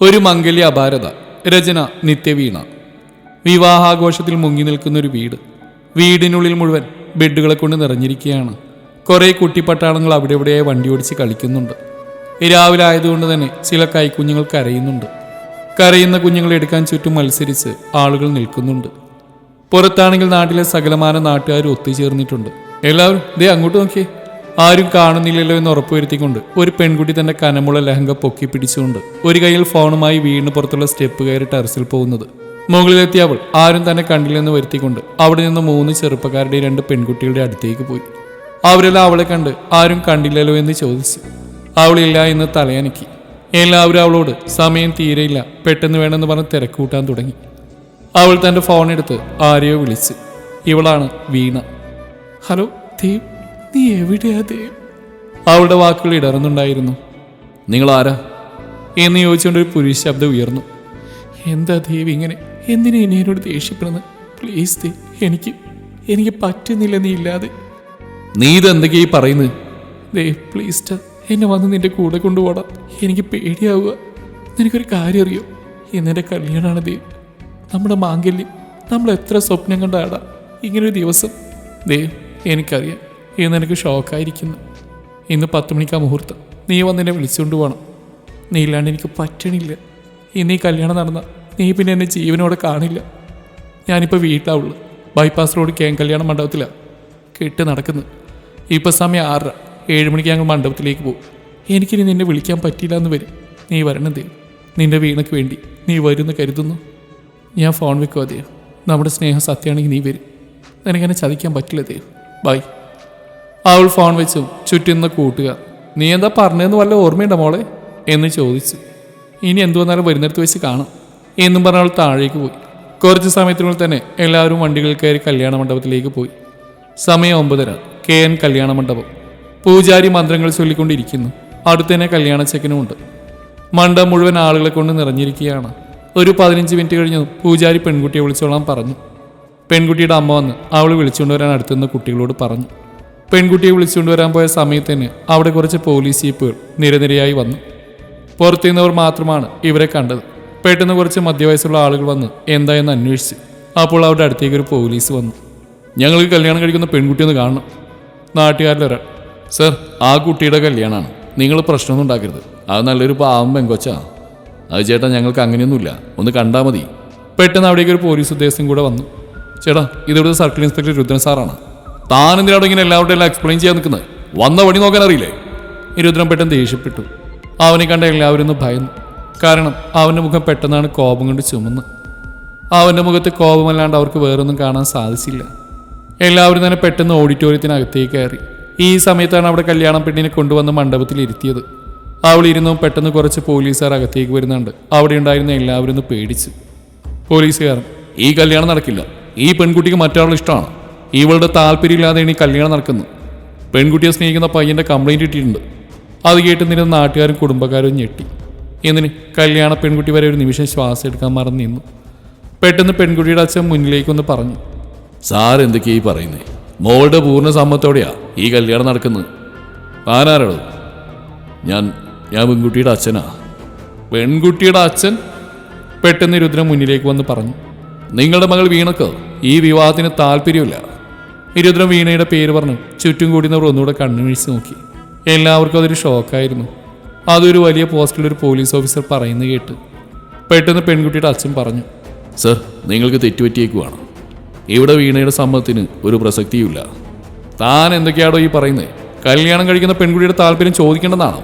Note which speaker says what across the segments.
Speaker 1: ഒരു മംഗല്യ അപാരത. രചന നിത്യവീണ. വിവാഹാഘോഷത്തിൽ മുങ്ങി നിൽക്കുന്ന ഒരു വീട്. വീടിനുള്ളിൽ മുഴുവൻ ബെഡുകളെ കൊണ്ട് നിറഞ്ഞിരിക്കുകയാണ്. കുറേ കുട്ടിപ്പട്ടാളങ്ങൾ അവിടെ ഇവിടെയായി വണ്ടി ഓടിച്ച് കളിക്കുന്നുണ്ട്. രാവിലെ ആയതുകൊണ്ട് തന്നെ ചില കൈക്കുഞ്ഞുങ്ങൾ കരയുന്നുണ്ട്. കരയുന്ന കുഞ്ഞുങ്ങളെ എടുക്കാൻ ചുറ്റും മത്സരിച്ച് ആളുകൾ നിൽക്കുന്നുണ്ട്. പുറത്താണെങ്കിൽ നാട്ടിലെ സകലമാന നാട്ടുകാർ ഒത്തുചേർന്നിട്ടുണ്ട്. എല്ലാവരും ദേ അങ്ങോട്ട് നോക്കിയേ. ആരും കാണുന്നില്ലല്ലോ എന്ന് ഉറപ്പുവരുത്തിക്കൊണ്ട് ഒരു പെൺകുട്ടി തന്റെ കനമുള്ള ലഹങ്ക പൊക്കി പിടിച്ചുകൊണ്ട് ഒരു കയ്യിൽ ഫോണുമായി വീടിന് പുറത്തുള്ള സ്റ്റെപ്പ് കയറി ടെറസിൽ പോകുന്നത്. മുകളിലെത്തിയ അവൾ ആരും തന്നെ കണ്ടില്ലെന്ന് വരുത്തിക്കൊണ്ട് അവിടെ നിന്ന് മൂന്ന് ചെറുപ്പക്കാരുടെ രണ്ട് പെൺകുട്ടികളുടെ അടുത്തേക്ക് പോയി. അവരെല്ലാം അവളെ കണ്ട് ആരും കണ്ടില്ലല്ലോ എന്ന് ചോദിച്ചു. അവളില്ല എന്ന് തലയനക്കി. എല്ലാവരും അവളോട് സമയം തീരെയില്ല പെട്ടെന്ന് വേണമെന്ന് പറഞ്ഞ് തിരക്കൂട്ടാൻ തുടങ്ങി. അവൾ തന്റെ ഫോണെടുത്ത് ആരെയോ വിളിച്ച്. ഇവളാണ് വീണ. ഹലോ ദേവ് നീ എവിടെയാ ദേവ് അവളുടെ വാക്കുകൾ ഇടറുന്നുണ്ടായിരുന്നു. നിങ്ങൾ ആരാ? എന്ന് ചോദിച്ചുകൊണ്ട് ഒരു പുരുഷ ശബ്ദം ഉയർന്നു. എന്താ ദേവ് ഇങ്ങനെ? എന്തിനാ ഇനി എന്നോട് ദേഷ്യപ്പെടുന്നത്? പ്ലീസ് ദേ എനിക്ക് എനിക്ക് പറ്റുന്നില്ല നീ ഇല്ലാതെ. നീ ഇതെന്തൊക്കെയാ ഈ പറയുന്നത്? ദേ പ്ലീസ് ടാ എന്നെ വന്ന് നിന്റെ കൂടെ കൊണ്ടുപോടാം. എനിക്ക് പേടിയാവുക. നിനക്കൊരു കാര്യം അറിയോ? എന്നെ കല്യാണമാണ് ദേവ് നമ്മുടെ മാംഗല്യം നമ്മൾ എത്ര സ്വപ്നം കണ്ടാടാ ഇങ്ങനൊരു ദിവസം. ദേവ് എനിക്കറിയാം. ഇന്ന് എനിക്ക് ഷോക്കായിരിക്കുന്നു. ഇന്ന് പത്ത് മണിക്കാ മുഹൂർത്തം. നീ വന്ന് എന്നെ വിളിച്ചുകൊണ്ട് പോകണം നീ ഇല്ലാണ്ട് എനിക്ക് പറ്റണില്ല. ഇന്ന് ഈ കല്യാണം നടന്ന നീ പിന്നെ എന്നെ ജീവനോടെ കാണില്ല. ഞാനിപ്പോൾ വീട്ടിലാവുള്ളൂ ബൈപ്പാസ് റോഡ് കെ കല്യാണ മണ്ഡപത്തിലാണ് കെട്ട് നടക്കുന്നത് ഇപ്പോൾ സമയം ആറര. ഏഴ് മണിക്ക് ഞങ്ങൾ മണ്ഡപത്തിലേക്ക് പോകും. എനിക്കിനി നിന്നെ വിളിക്കാൻ പറ്റില്ല എന്ന് വരും. നീ വരണം ദേവ് നിന്റെ വീണക്ക് വേണ്ടി. നീ വരുമെന്ന് കരുതുന്നു. ഞാൻ ഫോൺ വെക്കുക ദേവ് നമ്മുടെ സ്നേഹം സത്യമാണെങ്കിൽ നീ വരും. നിനക്കെന്നെ ചതിക്കാൻ പറ്റില്ല ദേവ് ബൈ അവൾ ഫോൺ വെച്ചു ചുറ്റുന്ന കൂട്ടുക. നീ എന്താ പറഞ്ഞതെന്ന് വല്ല ഓർമ്മയുണ്ടോ മോളെ? എന്ന് ചോദിച്ചു. ഇനി എന്തു വന്നാലും വരുന്നിടത്ത് വെച്ച് കാണാം എന്നും പറഞ്ഞ അവൾ താഴേക്ക് പോയി. കുറച്ച് സമയത്തിനുള്ളിൽ തന്നെ എല്ലാവരും വണ്ടികളിൽ കയറി കല്യാണ മണ്ഡപത്തിലേക്ക് പോയി. സമയം ഒമ്പതര. കെ എൻ കല്യാണ മണ്ഡപം. പൂജാരി മന്ത്രങ്ങൾ ചൊല്ലിക്കൊണ്ടിരിക്കുന്നു. അടുത്തന്നെ കല്യാണ ചെക്കനുമുണ്ട് മണ്ഡപം മുഴുവൻ ആളുകളെ കൊണ്ട് നിറഞ്ഞിരിക്കുകയാണ്. ഒരു പതിനഞ്ച് മിനിറ്റ് കഴിഞ്ഞ് പൂജാരി പെൺകുട്ടിയെ വിളിച്ചോളാൻ പറഞ്ഞു. പെൺകുട്ടിയുടെ അമ്മ വന്ന് അവൾ വിളിച്ചുകൊണ്ടുവരാൻ അടുത്തുനിന്ന് കുട്ടികളോട് പറഞ്ഞു. പെൺകുട്ടിയെ വിളിച്ചുകൊണ്ട് വരാൻ പോയ സമയത്ത് തന്നെ അവിടെ കുറച്ച് പോലീസ് ജീപ്പുകൾ നിരനിരയായി വന്നു. പുറത്തു നിന്നവർ മാത്രമാണ് ഇവരെ കണ്ടത്. പെട്ടെന്ന് കുറച്ച് മധ്യവയസ്സുള്ള ആളുകൾ വന്ന് എന്തായെന്ന് അന്വേഷിച്ച് അപ്പോൾ അവരുടെ അടുത്തേക്ക് ഒരു പോലീസ് വന്നു. ഞങ്ങൾക്ക് കല്യാണം കഴിക്കുന്ന പെൺകുട്ടി ഒന്ന് കാണണം. നാട്ടുകാരിലൊരാൾ. സർ ആ കുട്ടിയുടെ കല്യാണമാണ് നിങ്ങൾ പ്രശ്നമൊന്നും ഉണ്ടാക്കരുത്. അത് നല്ലൊരു പാവം പെങ്കൊച്ചാ അത് ചേട്ടാ ഞങ്ങൾക്ക് അങ്ങനെയൊന്നുമില്ല. ഒന്ന് കണ്ടാൽ മതി. പെട്ടെന്ന് അവിടേക്ക് ഒരു പോലീസ് ഉദ്യോഗസ്ഥൻ കൂടെ വന്നു. ചേട്ടാ ഇതിവിടുത്തെ സർക്കിൾ ഇൻസ്പെക്ടർ രുദ്രൻ സാറാണ്. താൻ എന്തിനാണ് ഇങ്ങനെ എല്ലാവരുടെ എല്ലാം എക്സ്പ്ലെയിൻ ചെയ്യാൻ നിൽക്കുന്നത്? വന്ന വഴി നോക്കാൻ അറിയില്ലേ? ഇരുദ്രൻ രുദ്രൻ പെട്ടെന്ന് ദേഷ്യപ്പെട്ടു. അവനെ കണ്ട എല്ലാവരും ഒന്ന് ഭയന്നു. കാരണം അവന്റെ മുഖം പെട്ടെന്നാണ് കോപം കൊണ്ട് ചുമന്ന്. അവന്റെ മുഖത്ത് കോപമല്ലാണ്ട് അവർക്ക് വേറൊന്നും കാണാൻ സാധിച്ചില്ല. എല്ലാവരും തന്നെ പെട്ടെന്ന് ഓഡിറ്റോറിയത്തിനകത്തേക്ക് കയറി. ഈ സമയത്താണ് അവിടെ കല്യാണം പെണ്ണിനെ കൊണ്ടുവന്ന് മണ്ഡപത്തിൽ ഇരുത്തിയത്. അവൾ ഇരുന്നു പെട്ടെന്ന് കുറച്ച് പോലീസുകാർ അകത്തേക്ക് വരുന്നുണ്ട്. അവിടെ ഉണ്ടായിരുന്ന എല്ലാവരും ഒന്ന് പേടിച്ചു. പോലീസുകാരൻ ഈ കല്യാണം നടക്കില്ല. ഈ പെൺകുട്ടിക്ക് മറ്റൊരാൾ ഇഷ്ടമാണ്. ഇവളുടെ താല്പര്യമില്ലാതെയാണ് ഈ കല്യാണം നടക്കുന്നു. പെൺകുട്ടിയെ സ്നേഹിക്കുന്ന പയ്യന്റെ കംപ്ലയിന്റ് ഇട്ടിട്ടുണ്ട് അത് കേട്ട് നിന്ന നാട്ടുകാരും കുടുംബക്കാരും ഞെട്ടി. എന്നിന് കല്യാണ പെൺകുട്ടി വരെ ഒരു നിമിഷം ശ്വാസം എടുക്കാൻ മറന്നു നിന്നു. പെട്ടെന്ന് പെൺകുട്ടിയുടെ അച്ഛൻ മുന്നിലേക്കൊന്ന് പറഞ്ഞു. സാർ എന്തൊക്കെയാ ഈ പറയുന്നേ? മോളുടെ പൂർണ സമ്മതത്തോടെയാ ഈ കല്യാണം നടക്കുന്നത്. ആരാരോ ഞാൻ ഞാൻ പെൺകുട്ടിയുടെ അച്ഛനാ. പെൺകുട്ടിയുടെ അച്ഛൻ? പെട്ടെന്ന് രുദ്രൻ മുന്നിലേക്ക് വന്ന് പറഞ്ഞു. നിങ്ങളുടെ മകൾ വീണക്ക്? ഈ വിവാഹത്തിന് താല്പര്യമില്ല. രുദ്രൻ വീണയുടെ പേര് പറഞ്ഞു ചുറ്റും കൂടുന്നവർ ഒന്നുകൂടെ കണ്ണുവീഴ്ച നോക്കി. എല്ലാവർക്കും അതൊരു ഷോക്കായിരുന്നു. അതൊരു വലിയ പോസ്റ്റിൽ ഒരു പോലീസ് ഓഫീസർ പറയുന്നത് കേട്ട് പെട്ടെന്ന് പെൺകുട്ടിയുടെ അച്ഛൻ പറഞ്ഞു സർ നിങ്ങൾക്ക് തെറ്റുപറ്റിയേക്കുവാണ്. ഇവിടെ വീണയുടെ സമ്മതത്തിന് ഒരു പ്രസക്തിയുമില്ല. താൻ എന്തൊക്കെയാണോ ഈ പറയുന്നത് കല്യാണം കഴിക്കുന്ന പെൺകുട്ടിയുടെ താല്പര്യം ചോദിക്കേണ്ടതാണോ?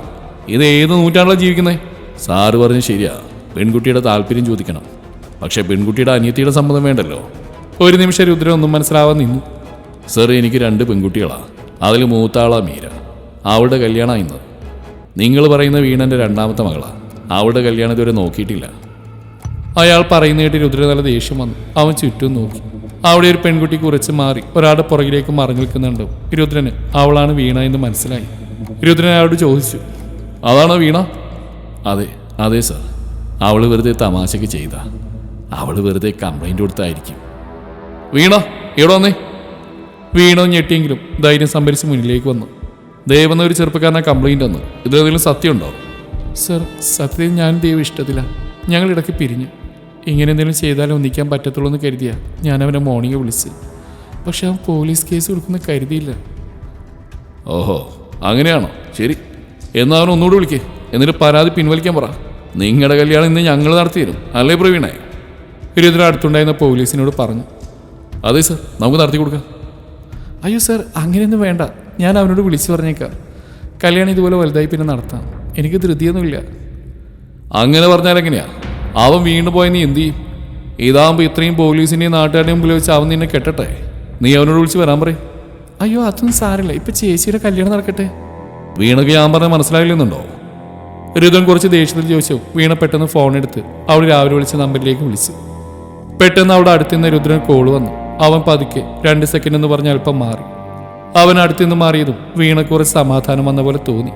Speaker 1: ഇത് ഏത് നൂറ്റാണ്ടിലാണ് ജീവിക്കുന്നത് സാറ് പറഞ്ഞു ശരിയാ. പെൺകുട്ടിയുടെ താല്പര്യം ചോദിക്കണം. പക്ഷേ പെൺകുട്ടിയുടെ അനിയത്തിയുടെ സമ്മതം വേണ്ടല്ലോ. ഒരു നിമിഷം രുദ്രൻ ഒന്നും മനസ്സിലാവാൻ നിന്നു. സർ എനിക്ക് രണ്ട് പെൺകുട്ടികളാണ് അതിൽ മൂത്താളാ മീര. അവളുടെ കല്യാണം ഇന്ന്. നിങ്ങൾ പറയുന്ന വീണന്റെ രണ്ടാമത്തെ മകളാണ് അവളുടെ കല്യാണം ഇതുവരെ നോക്കിയിട്ടില്ല. അയാൾ പറയുന്ന കേട്ട് രുദ്ര നല്ല ദേഷ്യം വന്നു. അവൻ ചുറ്റും നോക്കി. അവിടെ ഒരു പെൺകുട്ടി കുറച്ച് മാറി ഒരാളുടെ പുറകിലേക്ക് മറിഞ്ഞു നിൽക്കുന്നുണ്ട്. രുദ്രന് അവളാണ് വീണ എന്ന് മനസ്സിലായി. രുദ്രൻ അയാളോട് ചോദിച്ചു അതാണോ വീണ? അതെ അതെ സർ. അവൾ വെറുതെ തമാശക്ക് ചെയ്ത. അവൾ വെറുതെ കംപ്ലൈന്റ് കൊടുത്തായിരിക്കും. വീണ ഇവിടെ വന്നേ? വീണോ ഞെട്ടിയെങ്കിലും ധൈര്യം സംഭരിച്ച് മുന്നിലേക്ക് വന്നു. ദേവെന്ന ഒരു ചെറുപ്പക്കാരനെ കംപ്ലൈന്റ് വന്നു ഇതിലെന്തെങ്കിലും സത്യമുണ്ടോ സർ സത്യത്തിൽ ഞാൻ ദൈവം ഇഷ്ടത്തില്ല ഞങ്ങൾ ഇടയ്ക്ക് പിരിഞ്ഞു. ഇങ്ങനെ എന്തെങ്കിലും ചെയ്താലും ഒന്നിക്കാൻ പറ്റത്തുള്ളൂ എന്ന് കരുതിയാ ഞാൻ അവനെ മോർണിംഗ് വിളിച്ച്. പക്ഷെ അവൻ പോലീസ് കേസ് കൊടുക്കുന്ന കരുതിയില്ല.
Speaker 2: ഓഹോ അങ്ങനെയാണോ? ശരി. എന്നാൽ അവൻ ഒന്നുകൂടി വിളിക്കേ. എന്നിട്ട് പരാതി പിൻവലിക്കാൻ പറ. നിങ്ങളുടെ കല്യാണം ഇന്ന് ഞങ്ങൾ നടത്തിയിരുന്നു അല്ലേ പ്രവീണേ?
Speaker 1: ഒരു അടുത്തുണ്ടായിരുന്ന പോലീസിനോട് പറഞ്ഞു.
Speaker 2: അതെ സർ നമുക്ക് നടത്തി കൊടുക്കാം
Speaker 1: അയ്യോ സാർ അങ്ങനെയൊന്നും വേണ്ട. ഞാൻ അവനോട് വിളിച്ചു പറഞ്ഞേക്കാം. കല്യാണം ഇതുപോലെ വലുതായി പിന്നെ നടത്താം. എനിക്ക് ധൃതിയൊന്നുമില്ല.
Speaker 2: അങ്ങനെ പറഞ്ഞാൽ എങ്ങനെയാ? അവൻ വീണ്ടും പോയ നീ എന്ത് ചെയ്യും? ഇതാകുമ്പോൾ ഇത്രയും പോലീസിന്റെയും നാട്ടുകാരുടെയും മുമ്പിൽ വെച്ച് അവൻ നിന്നെ കെട്ടട്ടെ. നീ അവനോട് വിളിച്ച് വരാൻ പറയും.
Speaker 1: അയ്യോ അതൊന്നും സാരമില്ല. ഇപ്പൊ ചേച്ചിയുടെ കല്യാണം നടക്കട്ടെ?
Speaker 2: വീണക്ക് ഞാൻ പറഞ്ഞ മനസ്സിലായില്ലെന്നുണ്ടോ?
Speaker 1: ഋതൻ കുറച്ച് ദേഷ്യത്തിൽ ചോദിച്ചു. വീണ പെട്ടെന്ന് ഫോൺ എടുത്ത് അവൾ രാവിലെ വിളിച്ച നമ്പറിലേക്ക് വിളിച്ചു. പെട്ടെന്ന് അവിടെ അടുത്തുനിന്ന് രുദ്രൻ കോൾ വന്നു. അവൻ പതുക്കെ രണ്ട് സെക്കൻഡ് എന്ന് പറഞ്ഞ് അല്പം മാറി. അവൻ അടുത്തുനിന്ന് മാറിയതും വീണ കുറച്ച് സമാധാനം വന്ന പോലെ തോന്നി.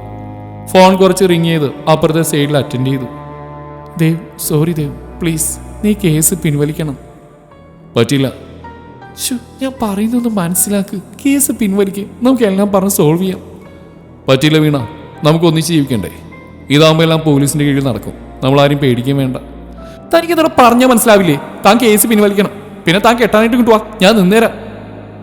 Speaker 1: ഫോൺ കുറച്ച് റിങ് ചെയ്ത് അപ്പുറത്തെ സൈഡിൽ അറ്റൻഡ് ചെയ്തു. ദേവ് സോറി ദേവ് പ്ലീസ് നീ കേസ് പിൻവലിക്കണം.
Speaker 2: പറ്റില്ല.
Speaker 1: ഞാൻ പറയുന്നൊന്ന് മനസ്സിലാക്ക്. കേസ് പിൻവലിക്കുക നമുക്ക് എല്ലാം പറഞ്ഞ് സോൾവ് ചെയ്യാം.
Speaker 2: പറ്റില്ല വീണ നമുക്ക് ഒന്നിച്ച് ജീവിക്കണ്ടേ? ഇതാകുമ്പോൾ എല്ലാം പോലീസിന്റെ കീഴിൽ നടക്കും. നമ്മൾ ആരും പേടിക്കാൻ വേണ്ട.
Speaker 1: തനിക്ക് ഇതോടെ പറഞ്ഞാൽ മനസ്സിലാവില്ലേ? താൻ കേസ് പിൻവലിക്കണം. പിന്നെ താൻ കെട്ടാനായിട്ട് കിട്ടുവാ ഞാൻ നിന്നേരാ.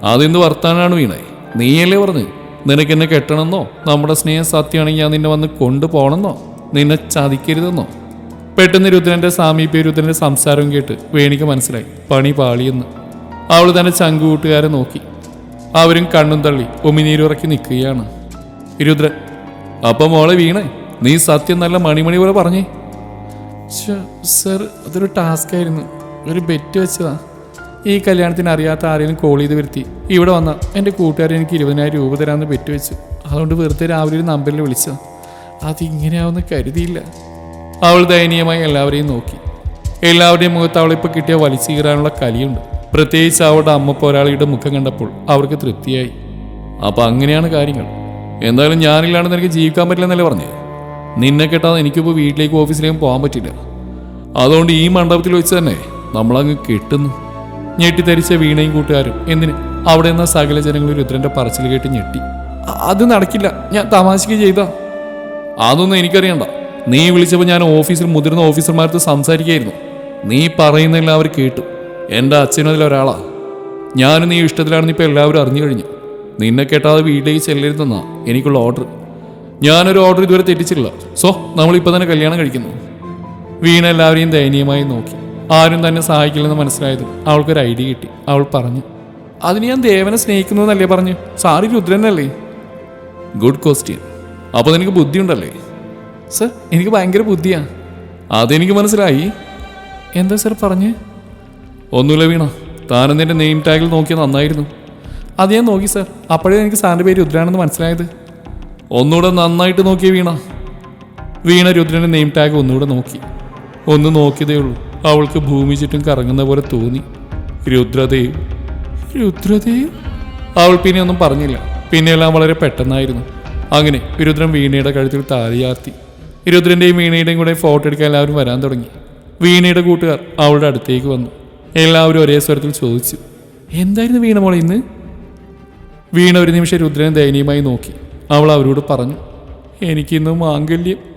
Speaker 2: അതെന്ത് വർത്താനാണ് വീണേ? നീയല്ലേ പറഞ്ഞ്? നിനക്ക് എന്നെ കെട്ടണമെന്നോ? നമ്മുടെ സ്നേഹം സത്യമാണെങ്കിൽ ഞാൻ നിന്നെ വന്ന് കൊണ്ടുപോകണമെന്നോ? നിന്നെ ചതിക്കരുതെന്നോ?
Speaker 1: പെട്ടെന്ന് രുദ്രന്റെ സാമീപ്യ രുദ്രന്റെ സംസാരവും കേട്ട് വേണിക്ക് മനസ്സിലായി. പണി പാളിയെന്ന്. അവൾ തന്നെ ചങ്കുകൂട്ടുകാരെ നോക്കി. അവരും കണ്ണും തള്ളി ഉമിനീരുറക്കി നിൽക്കുകയാണ്. രുദ്രൻ
Speaker 2: അപ്പം മോളെ വീണേ നീ സത്യം നല്ല മണിമണി പോലെ പറഞ്ഞേ.
Speaker 1: സർ അതൊരു ടാസ്ക് ആയിരുന്നു ഒരു ബെറ്റ് വെച്ചതാ. ഈ കല്യാണത്തിന് അറിയാത്ത ആരെങ്കിലും കോൾ ചെയ്ത് വരുത്തി. ഇവിടെ വന്ന എന്റെ കൂട്ടുകാരൻ എനിക്ക് ഇരുപതിനായിരം രൂപ തരാമെന്ന് വെച്ചു അതുകൊണ്ട് വെറുതെ രാവിലെ ഒരു നമ്പറിൽ വിളിച്ചതാ. അതിങ്ങനെയാവുമെന്ന് കരുതിയില്ല. അവൾ ദയനീയമായി എല്ലാവരെയും നോക്കി. എല്ലാവരുടെയും മുഖത്ത് അവളിപ്പോൾ കിട്ടിയ വലിച്ചു കീറാനുള്ള കലിയുണ്ട്. പ്രത്യേകിച്ച് അവളുടെ അമ്മ പോരാളിയുടെ മുഖം കണ്ടപ്പോൾ അവർക്ക് തൃപ്തിയായി.
Speaker 2: അപ്പോൾ അങ്ങനെയാണ് കാര്യങ്ങൾ. എന്തായാലും ഞാനില്ലാണ്ട് നിനക്ക് ജീവിക്കാൻ പറ്റില്ലെന്നല്ലേ പറഞ്ഞേ? നിന്നെ കെട്ടാതെ എനിക്കിപ്പോൾ വീട്ടിലേക്കും ഓഫീസിലേക്കും പോകാൻ പറ്റില്ല. അതുകൊണ്ട് ഈ മണ്ഡപത്തിൽ വെച്ച് തന്നെ നമ്മളങ്ങ് കെട്ടുന്നു.
Speaker 1: ഞെട്ടിത്തരിച്ച വീണയും കൂട്ടുകാരും എന്തിന്? അവിടെ നിന്ന സകല ജനങ്ങളും രുദ്രന്റെ പറച്ചിൽ കേട്ട് ഞെട്ടി. അത് നടക്കില്ല. ഞാൻ തമാശക്ക് ചെയ്താ.
Speaker 2: അതൊന്നും എനിക്കറിയണ്ട. നീ വിളിച്ചപ്പോൾ ഞാൻ ഓഫീസിൽ മുതിർന്ന ഓഫീസർമാർക്ക് സംസാരിക്കായിരുന്നു. നീ പറയുന്നതെല്ലാം അവർ കേട്ടു. എന്റെ അച്ഛനും അതിലൊരാളാ ഞാനും നീ ഇഷ്ടത്തിലാണെന്ന് ഇപ്പോൾ എല്ലാവരും അറിഞ്ഞു കഴിഞ്ഞു. നിന്നെ കേട്ടാതെ വീട്ടിലേക്ക് ചെല്ലരുതെന്നാ എനിക്കുള്ള ഓർഡർ. ഞാനൊരു ഓർഡർ ഇതുവരെ തെറ്റിച്ചില്ല സോ നമ്മളിപ്പോൾ തന്നെ കല്യാണം കഴിക്കുന്നു.
Speaker 1: വീണ എല്ലാവരെയും ദയനീയമായി നോക്കി. ആരും തന്നെ സഹായിക്കില്ലെന്ന് മനസ്സിലായത്. അവൾക്കൊരു ഐഡിയ കിട്ടി. അവൾ പറഞ്ഞു അതിന് ഞാൻ ദേവനെ സ്നേഹിക്കുന്നു എന്നല്ലേ പറഞ്ഞു? സാറി രുദ്രനല്ലേ?
Speaker 2: Good question. അപ്പോൾ നിനക്ക് ബുദ്ധിയുണ്ടല്ലേ?
Speaker 1: സർ എനിക്ക് ഭയങ്കര ബുദ്ധിയാ.
Speaker 2: അതെനിക്ക് മനസ്സിലായി.
Speaker 1: എന്താ സർ പറഞ്ഞ്?
Speaker 2: ഒന്നുമില്ല വീണ. താനും നിന്റെ നെയിം ടാഗിൽ നോക്കിയത് നന്നായിരുന്നു.
Speaker 1: അത് ഞാൻ നോക്കി സർ. അപ്പോഴേ എനിക്ക് സാറിന്റെ പേര് രുദ്രാണെന്ന് മനസ്സിലായത്.
Speaker 2: ഒന്നുകൂടെ നന്നായിട്ട് നോക്കിയ വീണ.
Speaker 1: വീണ രുദ്രന്റെ നെയിം ടാഗ് ഒന്നുകൂടെ നോക്കി. ഒന്ന് നോക്കിയതേ ഉള്ളൂ. അവൾക്ക് ഭൂമി ചുറ്റും കറങ്ങുന്ന പോലെ തോന്നി. രുദ്രദേവ് രുദ്രദേവ്? അവൾ പിന്നെ ഒന്നും പറഞ്ഞില്ല. പിന്നെയെല്ലാം വളരെ പെട്ടെന്നായിരുന്നു. അങ്ങനെ രുദ്രൻ വീണയുടെ കഴുത്തിൽ താലിയാർത്തി രുദ്രന്റെയും വീണയുടെയും കൂടെ ഫോട്ടോ എടുക്കാൻ എല്ലാവരും വരാൻ തുടങ്ങി. വീണയുടെ കൂട്ടുകാർ അവളുടെ അടുത്തേക്ക് വന്നു. എല്ലാവരും ഒരേ സ്വരത്തിൽ ചോദിച്ചു എന്തായിരുന്നു വീണ മോളെ ഇന്ന്? വീണ ഒരു നിമിഷം രുദ്രനെ ദയനീയമായി നോക്കി. അവൾ അവരോട് പറഞ്ഞു എനിക്കിന്ന് മാംഗല്യം.